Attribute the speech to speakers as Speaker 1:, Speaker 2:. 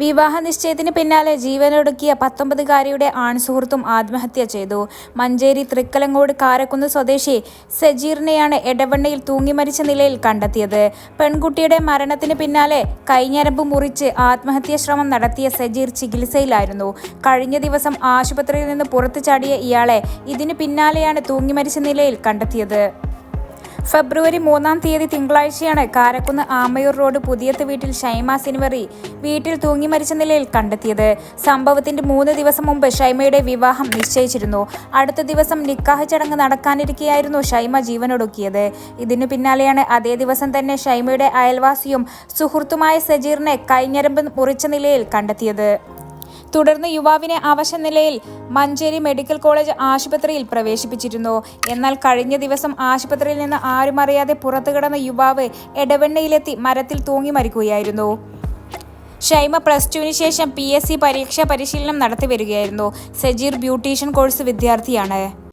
Speaker 1: വിവാഹ നിശ്ചയത്തിന് പിന്നാലെ ജീവനൊടുക്കിയ പത്തൊമ്പതുകാരിയുടെ ആൺസുഹൃത്തും ആത്മഹത്യ ചെയ്തു. മഞ്ചേരി തൃക്കലങ്ങോട് കാരക്കുന്ന് സ്വദേശി സജീറിനെയാണ് എടവണ്ണയിൽ തൂങ്ങിമരിച്ച നിലയിൽ കണ്ടെത്തിയത്. പെൺകുട്ടിയുടെ മരണത്തിന് പിന്നാലെ കൈഞ്ഞരമ്പ് മുറിച്ച് ആത്മഹത്യാ ശ്രമം നടത്തിയ സജീർ ചികിത്സയിലായിരുന്നു. കഴിഞ്ഞ ദിവസം ആശുപത്രിയിൽ നിന്ന് പുറത്തു ചാടിയ ഇയാളെ ഇതിനു പിന്നാലെയാണ് തൂങ്ങിമരിച്ച നിലയിൽ കണ്ടെത്തിയത്. ഫെബ്രുവരി മൂന്നാം തീയതി തിങ്കളാഴ്ചയാണ് കാരക്കുന്ന് ആമയൂർ റോഡ് പുതിയത്ത് വീട്ടിൽ ഷൈമ സിനിമറി വീട്ടിൽ തൂങ്ങി മരിച്ച നിലയിൽ കണ്ടെത്തിയത്. സംഭവത്തിന്റെ മൂന്ന് ദിവസം മുമ്പ് ഷൈമയുടെ വിവാഹം നിശ്ചയിച്ചിരുന്നു. അടുത്ത ദിവസം നിക്കാഹ് ചടങ്ങ് നടക്കാനിരിക്കെയായിരുന്നു ഷൈമ ജീവനൊടുക്കിയത്. ഇതിനു പിന്നാലെയാണ് അതേ ദിവസം തന്നെ ഷൈമയുടെ അയൽവാസിയും സുഹൃത്തുമായ സജീറിനെ കൈഞ്ഞരമ്പ് മുറിച്ച നിലയിൽ കണ്ടെത്തിയത്. തുടർന്ന് യുവാവിനെ അവശനിലയിൽ മഞ്ചേരി മെഡിക്കൽ കോളേജ് ആശുപത്രിയിൽ പ്രവേശിപ്പിച്ചിരുന്നു. എന്നാൽ കഴിഞ്ഞ ദിവസം ആശുപത്രിയിൽ നിന്ന് ആരും അറിയാതെ പുറത്തു കിടന്ന യുവാവ് എടവെണ്ണയിലെത്തി മരത്തിൽ തൂങ്ങി മരിക്കുകയായിരുന്നു. ഷൈമ പ്ലസ് ടുവിന് ശേഷം പി എസ് സി പരീക്ഷാ പരിശീലനം നടത്തി വരികയായിരുന്നു. സജീർ ബ്യൂട്ടീഷ്യൻ കോഴ്സ് വിദ്യാർത്ഥിയാണ്.